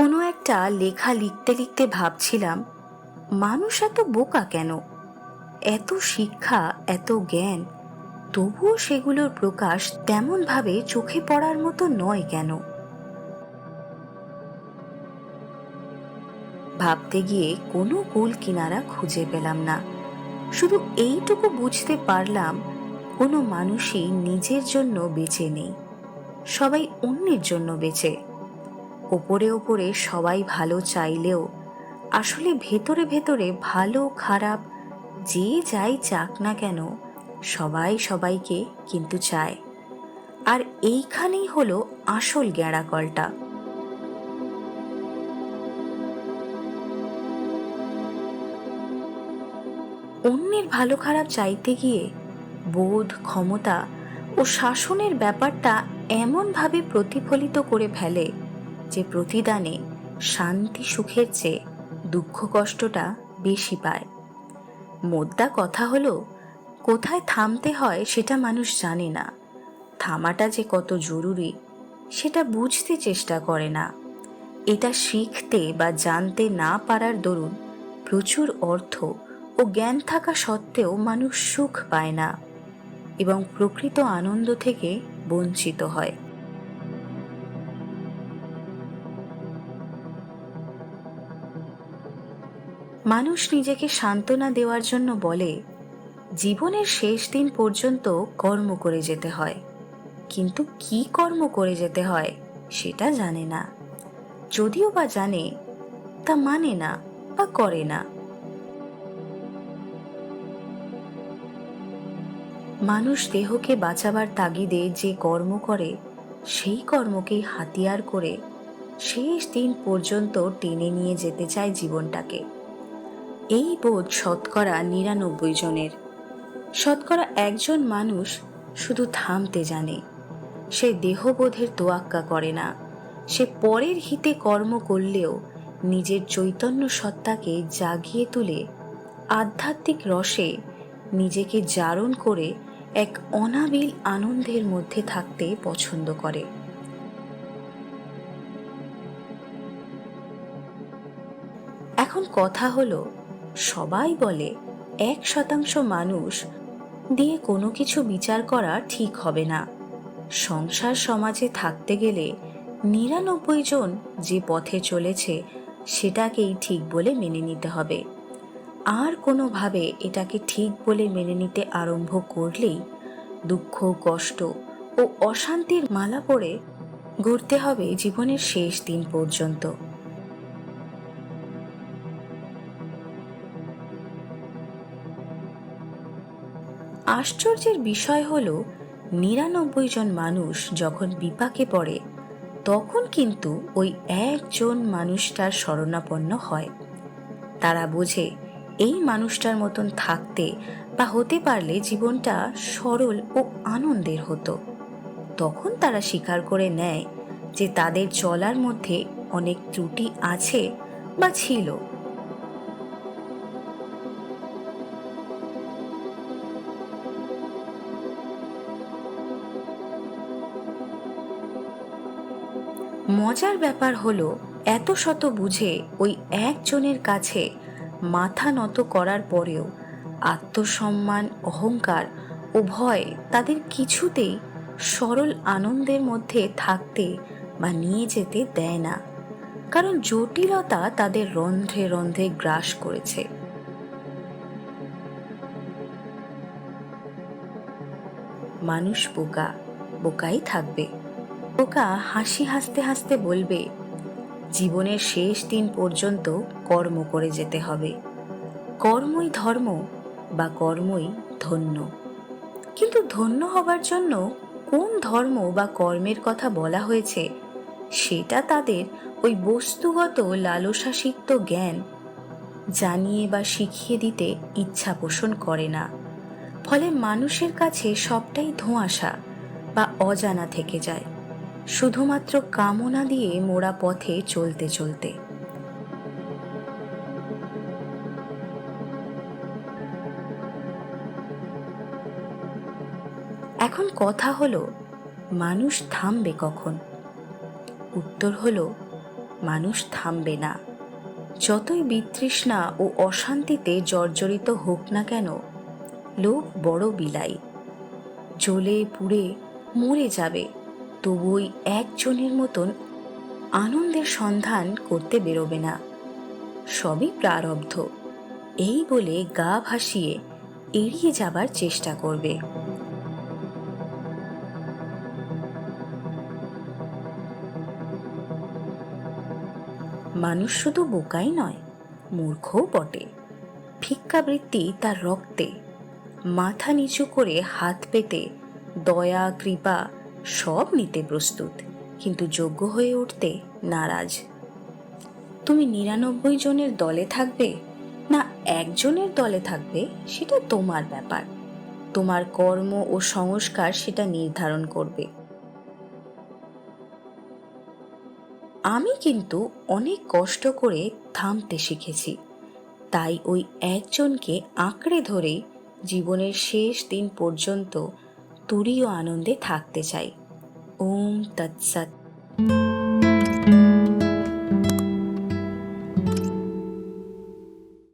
কোনো একটা লেখা লিখতে লিখতে ভাবছিলাম, মানুষ এত বোকা কেন? এত শিক্ষা, এত জ্ঞান, তবুও সেগুলোর প্রকাশ তেমনভাবে চোখে পড়ার মতো নয় কেন? ভাবতে গিয়ে কোনো কুল কিনারা খুঁজে পেলাম না। শুধু এইটুকু বুঝতে পারলাম, কোনো মানুষই নিজের জন্য বেঁচে নেই। সবাই অন্যের জন্য বেঁচে। ওপরে ওপরে সবাই ভালো চাইলেও, আসলে ভেতরে ভেতরে ভালো, খারাপ, যে যাই চাক না কেন, সবাই সবাইকে কিন্তু চায়। আর এইখানেই হলো আসল গ্যাঁড়াকলটা। অন্যের ভালো খারাপ চাইতে গিয়ে বোধ, ক্ষমতা ও শাসনের ব্যাপারটা এমনভাবে প্রতিফলিত করে ফেলে যে প্রতিদানে শান্তি সুখের চেয়ে দুঃখ কষ্টটা বেশি পায়। মোদ্দা কথা হলো, কোথায় থামতে হয় সেটা মানুষ জানে না। থামাটা যে কত জরুরি, সেটা বুঝতে চেষ্টা করে না। এটা শিখতে বা জানতে না পারার দরুন প্রচুর অর্থ ও জ্ঞান থাকা সত্ত্বেও মানুষ সুখ পায় না এবং প্রকৃত আনন্দ থেকে বঞ্চিত হয়। মানুষ নিজেকে সান্ত্বনা দেওয়ার জন্য বলে, জীবনের শেষ দিন পর্যন্ত কর্ম করে যেতে হয়। কিন্তু কি কর্ম করে যেতে হয় সেটা জানে না। যদিও বা জানে, তা মানে না বা করে না। মানুষ দেহকে বাঁচাবার তাগিদে যে কর্ম করে, সেই কর্মকেই হাতিয়ার করে শেষ দিন পর্যন্ত টেনে নিয়ে যেতে চায় জীবনটাকে। এই বোধ শতকরা নিরানব্বই জনের। শতকরা একজন মানুষ শুধু থামতে জানে। সে দেহবোধের তোয়াক্কা করে না। সে পরের হিতে কর্ম করলেও নিজের চৈতন্য সত্তাকে জাগিয়ে তুলে আধ্যাত্মিক রসে নিজেকে জারণ করে এক অনাবিল আনন্দের মধ্যে থাকতে পছন্দ করে। এখন কথা হলো সবাই বলে, এক শতাংশ মানুষ দিয়ে কোনো কিছু বিচার করা ঠিক হবে না। সংসার সমাজে থাকতে গেলে নিরানব্বই জন যে পথে চলেছে সেটাকেই ঠিক বলে মেনে নিতে হবে। আর কোনোভাবে এটাকে ঠিক বলে মেনে নিতে আরম্ভ করলেই দুঃখ, কষ্ট ও অশান্তির মালা পড়ে ঘুরতে হবে জীবনের শেষ দিন পর্যন্ত। আশ্চর্যের বিষয় হল, নিরানব্বই জন মানুষ যখন বিপাকে পড়ে, তখন কিন্তু ওই একজন মানুষটার শরণাপন্ন হয়। তারা বোঝে, এই মানুষটার মতন থাকতে বা হতে পারলে জীবনটা সরল ও আনন্দের হতো। তখন তারা স্বীকার করে নেয় যে তাদের চলার মধ্যে অনেক ত্রুটি আছে বা ছিল। মজার ব্যাপার হলো, এত শত বুঝে ওই একজনের কাছে মাথা নত করার পরেও আত্মসম্মান, অহংকার ও ভয় তাদের কিছুতেই সরল আনন্দের মধ্যে থাকতে বা নিয়ে যেতে দেয় না। কারণ জটিলতা তাদের রন্ধ্রে রন্ধ্রে গ্রাস করেছে। মানুষ বোকা, বোকাই থাকবে। বোকা হাসি হাসতে হাসতে বলবে, জীবনের শেষ দিন পর্যন্ত কর্ম করে যেতে হবে। কর্মই ধর্ম বা কর্মই ধন্য। কিন্তু ধন্য হবার জন্য কোন ধর্ম বা কর্মের কথা বলা হয়েছে, সেটা তাদের ওই বস্তুগত লালসাসিক্ত জ্ঞান জানিয়ে বা শিখিয়ে দিতে ইচ্ছা পোষণ করে না। ফলে মানুষের কাছে সবটাই ধোঁয়াশা বা অজানা থেকে যায়। শুধুমাত্র কামনা দিয়ে মোড়া পথে চলতে চলতে। এখন কথা হলো, মানুষ থামবে কখন? উত্তর হলো, মানুষ থামবে না। যতই বিতৃষ্ণা ও অশান্তিতে জর্জরিত হোক না কেন লোক বড় বিলাই। জ্বলে পুড়ে মরে যাবে। তবুই একজনের মতন আনন্দের সন্ধান করতে বেরোবে না। সবই প্রারব্ধ। এই বলে গা ভাসিয়ে এড়িয়ে যাবার চেষ্টা করবে। মানুষ শুধু বোকাই নয়, মূর্খও বটে। ভিক্ষাবৃত্তি তার রক্তে। মাথা নিচু করে হাত পেতে দয়া, কৃপা সব নিতে প্রস্তুত, কিন্তু যোগ্য হয়ে উঠতে নারাজ। তুমি নিরানব্বই জনের দলে থাকবে না একজনের দলে থাকবে সেটা তোমার ব্যাপার। তোমার কর্ম ও সংস্কার সেটা নির্ধারণ করবে। আমি কিন্তু অনেক কষ্ট করে থামতে শিখেছি, তাই ওই একজনকে আঁকড়ে ধরেই জীবনের শেষ দিন পর্যন্ত তুরীয় আনন্দে থাকতে চাই। Om Tat